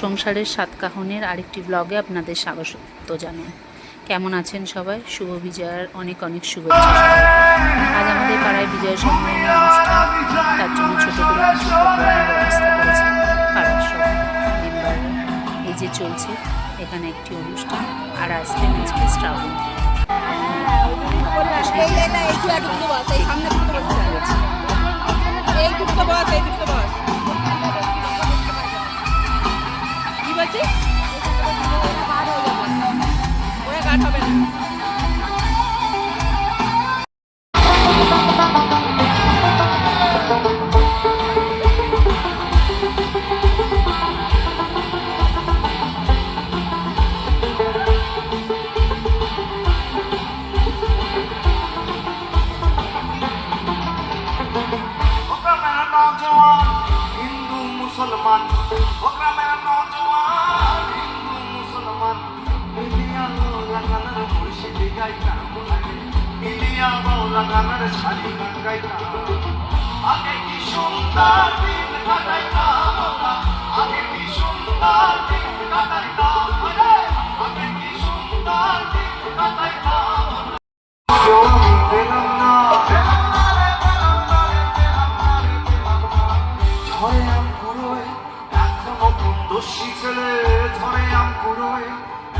সংসারের সাতকাহনের আরেকটি ব্লগে আপনাদের স্বাগত জানাই কেমন আছেন সবাই শুভ বিজয়ার অনেক অনেক সবাইকে। আজ আমাদের পাড়ায় বিজয় সম্মেলনী অনুষ্ঠান তার জন্য ছোট করে কিছু ব্যবস্থা করেছে পাড়ার সব মেম্বাররা এই যে চলছে এখানে একটি অনুষ্ঠান আর আসবেন আজকে শ্রাবণ এই এই না এই চুয়া দুটো বস এই সামনে দুটো বস বলছিস ওরা কাট হবে না। মিলিয়া লাগানার শালি গান গাইতা আগে কি সুন্দর দিন কাটাইতা আমরা আগে কি সুন্দর দিন কাটাইতা আরে আগে কি সুন্দর দিন কাটাইতা পেলাম না ঝরে আম কুড়োয় এখনও কোন দোষী ছেলে ঝরে আম কুড়োয়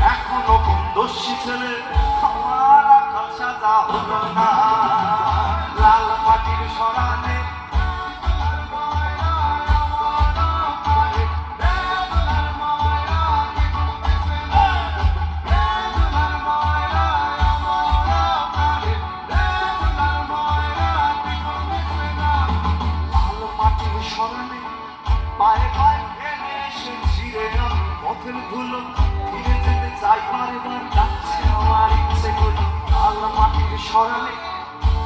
এখনও কোন দোষী ছেলে, আমার সাজা হলো না। সরানে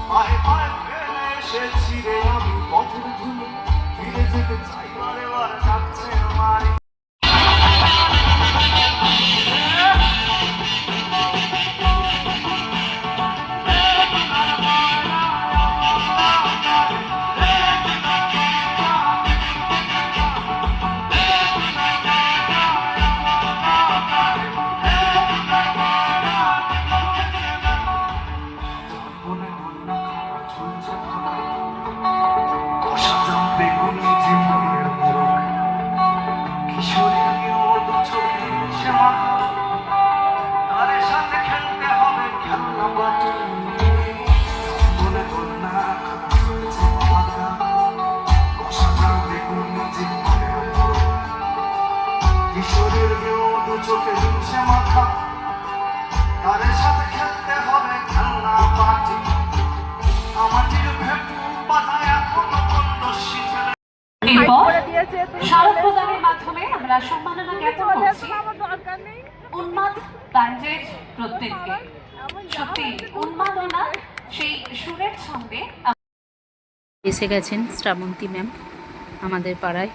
পায়ে পায়ে ফেলে এসেছি রে আমি পথের ধুলো ফিরে যেতে চাই বারে বার ডাকছে আমার প্রত্যেককে। সত্যি উন্মাদনা সেই সুরের ছন্দে এসে গেছেন শ্রাবন্তী ম্যাম আমাদের পাড়ায়।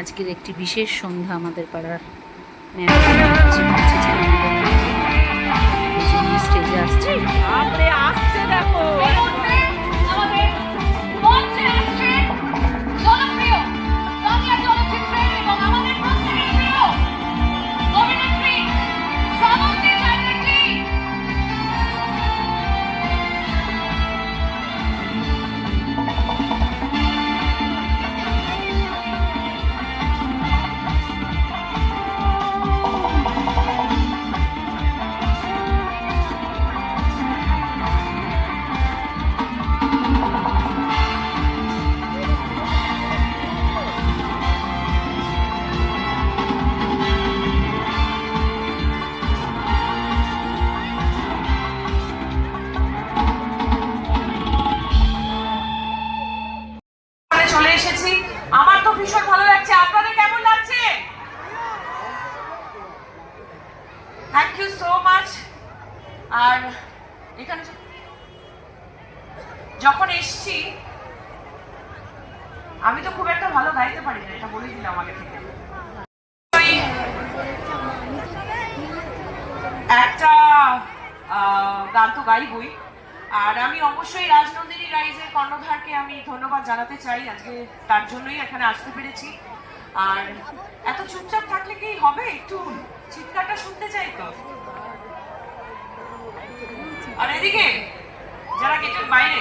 আজকের একটি বিশেষ সন্ধ্যা আমাদের পাড়ার ম্যাম। স্টেজে আসছে দেখো। এসেছি। আমার তো ভীষণ ভালো লাগছে। আপনাদের কেমন লাগছে? থ্যাংক ইউ সো মাচ আর এখানে যখন এসছি, আমি তো খুব একটা ভালো গাইতে পারি না, এটা বলে দিলাম আগে থেকে। একটা গান তো গাইবই। আর আমি অবশ্যই রাজনন্দিনী রাইজের কর্ণধারকে আমি ধন্যবাদ জানাতে চাই। আজকে তার জন্যই এখানে আসতে পেরেছি। আর এত চুপচাপ থাকলে কি হবে? একটু চিৎকারটা শুনতে চাই তো। আর এদিকে, যারা গেটের বাইরে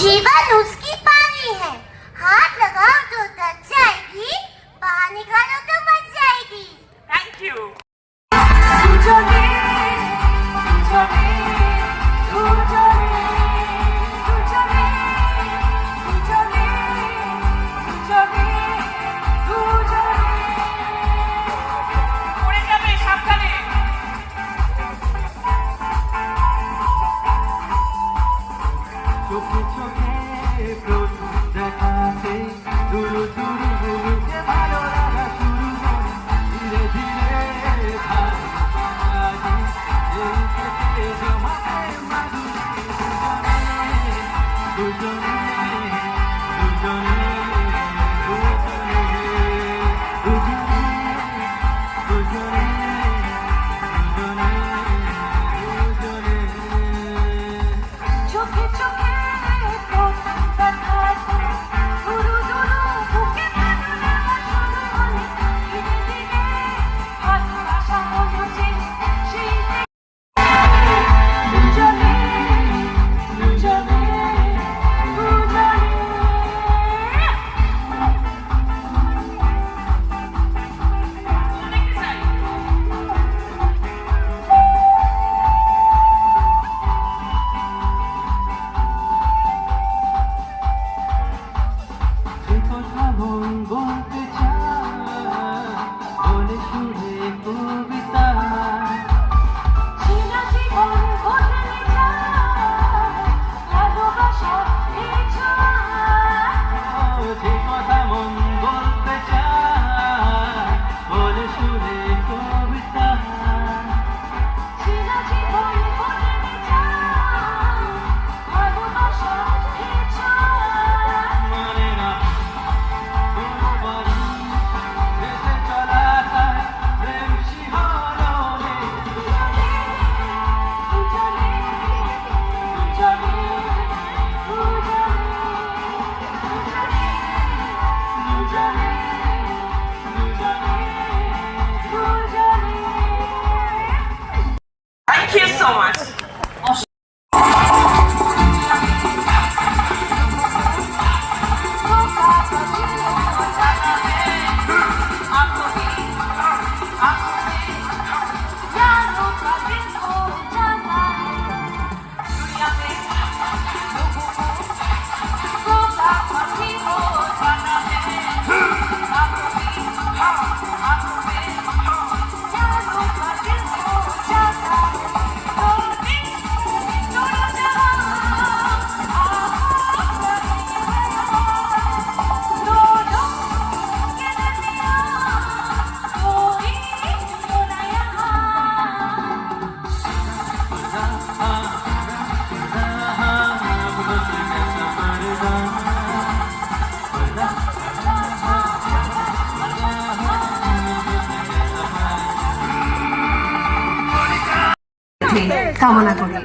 जीवन उसकी पानी है। हाथ लगाओ तो दब जाएगी, बाहर निकालो तो मर जाएगी। Thank you forgotten. কামনা করি।